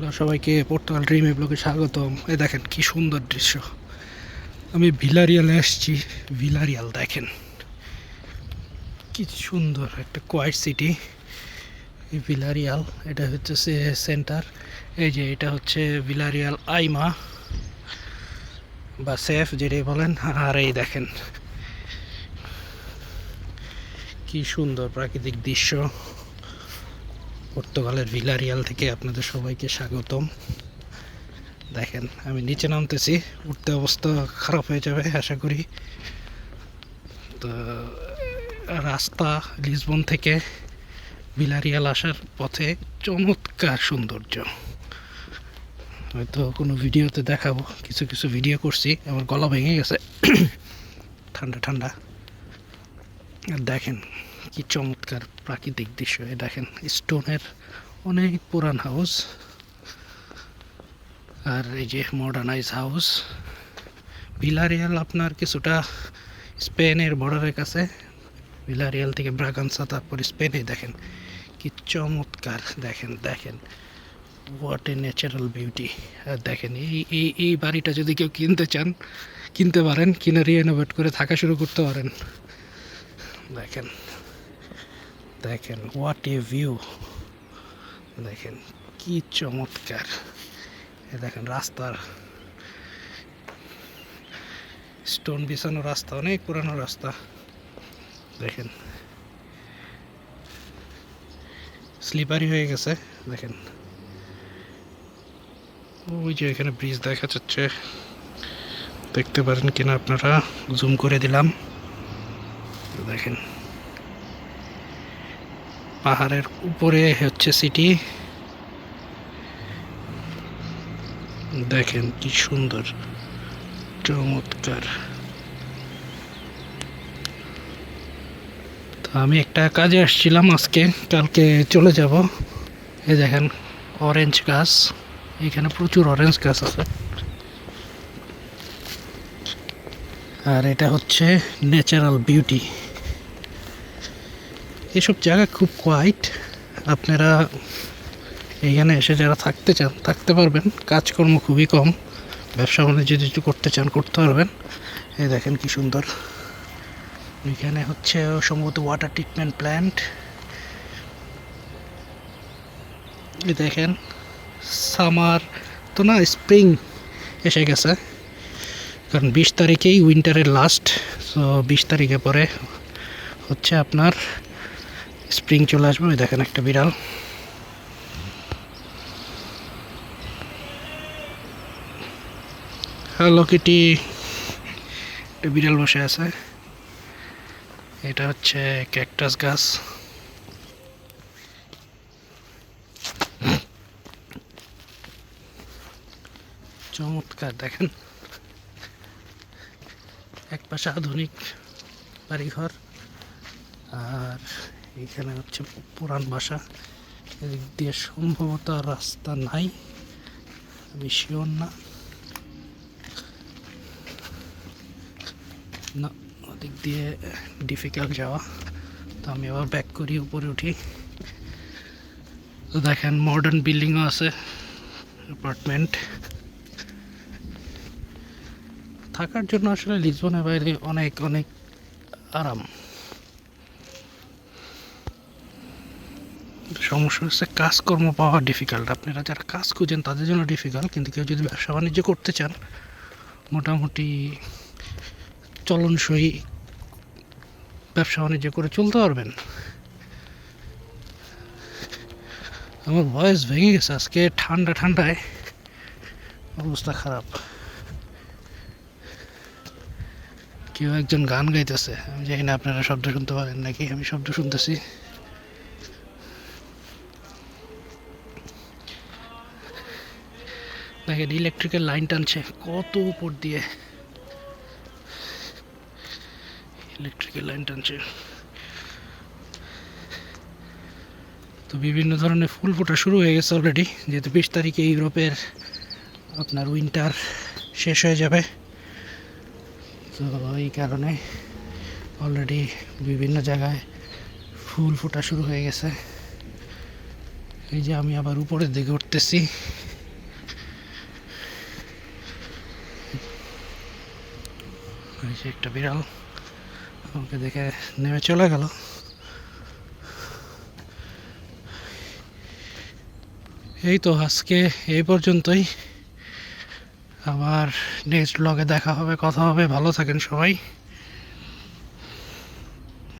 Hello সবাইকে Portugal dream ব্লগে স্বাগতম। এই দেখেন কি সুন্দর দৃশ্য। আমি ভিলারিয়ালে আসছি। ভিলারিয়াল দেখেন। কি সুন্দর একটা কোয়াইট সিটি। ভিলারিয়াল, এটা হচ্ছে সেন্টার। এই যে এটা হচ্ছে ভিলারিয়াল আইমা বা সেফ, যেটাই বলেন। আর এই দেখেন কি সুন্দর প্রাকৃতিক দৃশ্য। পর্তুগালের ভিলারিয়াল থেকে আপনাদের সবাইকে স্বাগতম। দেখেন, আমি নিচে নামতেছি, উঠতে অবস্থা খারাপ হয়ে যাবে, আশা করি। তো, রাস্তা লিসবন থেকে ভিলারিয়াল আসার পথে চমৎকার সৌন্দর্য। হয়তো কোনো ভিডিওতে দেখাবো, কিছু কিছু ভিডিও করছি, আমার গলা ভেঙে গেছে। ঠান্ডা ঠান্ডা। আর দেখেন কি চমৎকার প্রাকৃতিক দৃশ্য দেখেন, স্টোনের অনেক পুরান হাউস আর এই যে মডার্নাইজ হাউস। ভিলারিয়াল আপনার কিছুটা স্পেনের বর্ডারের কাছে, ভিলারিয়াল থেকে ব্রাগানসা তারপর স্পেনে, দেখেন কি চমৎকার, দেখেন দেখেন হোয়াট এ ন্যাচারাল বিউটি আর দেখেন, এই এই এই বাড়িটা যদি কেউ কিনতে চান, কিনতে পারেন, কিনে রিনোভেট করে থাকা শুরু করতে পারেন দেখেন দেখেন হোয়াট এ ভিউ দেখেন, কি চমৎকার। দেখেন, রাস্তার স্টোন বিছানো রাস্তা, অনেক পুরানো রাস্তা। দেখেন স্লিপারি হয়ে গেছে। দেখেন, ওই যে এখানে ব্রিজ দেখা যাচ্ছে। দেখতে পারেন কিনা আপনারা জুম করে দিলাম। দেখেন পাহাড়ের উপরে হচ্ছে সিটি দেখেন কি সুন্দর, চমৎকার। তো আমি একটা কাজে আসছিলাম আজকে, কালকে চলে যাব। এই দেখেন অরেঞ্জ গাছ। এখানে প্রচুর অরেঞ্জ গাছ আছে। আর এটা হচ্ছে ন্যাচারাল বিউটি এসব জায়গা খুব কোয়াইট আপনারা এইখানে এসে যারা থাকতে চান, থাকতে পারবেন। কাজকর্ম খুবই কম। ব্যবসা বাণিজ্য যদি করতে চান, করতে পারবেন। এই দেখেন কি সুন্দর। এখানে হচ্ছে সম্ভবত ওয়াটার ট্রিটমেন্ট প্ল্যান্ট এই দেখেন সামার তো না স্প্রিং এসে গেছে। কারণ বিশ তারিখেই উইন্টারের লাস্ট সো বিশ তারিখে পরে হচ্ছে আপনার স্প্রিং চলে আসবে, ওই দেখেন একটা বিড়াল। হ্যালো কিটি, একটা বিড়াল বসে আছে। এটা হচ্ছে ক্যাকটাস গাছ। চমৎকার, দেখেন। এক পাশে আধুনিক বাড়িঘর, আর এখানে হচ্ছে পুরান বাসা এদিক দিয়ে সম্ভবত রাস্তা নাই। আমি শিওর না। না, ওদিক দিয়ে ডিফিকাল্ট যাওয়া। তো আমি আবার ব্যাক করি, উপরে উঠি। তো দেখেন মডার্ন বিল্ডিংও আছে অ্যাপার্টমেন্ট থাকার জন্য আসলে লিসবনের বাইরে অনেক অনেক আরাম। সমস্যা হচ্ছে কাজকর্ম পাওয়া ডিফিকাল্ট আপনারা যারা কাজ খুঁজেন তাদের জন্য ডিফিকাল্ট কিন্তু কেউ যদি ব্যবসা বাণিজ্য করতে চান, মোটামুটি চলনসই ব্যবসা বাণিজ্য করে চলতে পারবেন। আমার ভয়েস ভেঙে গেছে, আজকে ঠান্ডা ঠান্ডায় অবস্থা খারাপ। কেউ একজন গান গাইতেছে, আমি জানি না আপনারা শব্দ শুনতে পারেন নাকি, আমি শব্দ শুনতেছি। দেখেন ইলেকট্রিক্যাল লাইন টানছে। কত উপর দিয়ে ইলেকট্রিক্যাল লাইন টানছে। তো বিভিন্ন ধরনের ফুল ফোটা শুরু হয়ে গেছে অলরেডি যেহেতু বিশ তারিখে ইউরোপের আপনার উইন্টার শেষ হয়ে যাবে। তো এই কারণে অলরেডি বিভিন্ন জায়গায় ফুল ফোটা শুরু হয়ে গেছে। এই যে আমি আবার উপরের দিকে উঠতেছি। যে একটা বিড়াল। আমাকে দেখে নেমে চলে গেল। এই তো আজকে এই পর্যন্তই। আবার নেক্সট ব্লগে দেখা হবে, কথা হবে। ভালো থাকেন সবাই।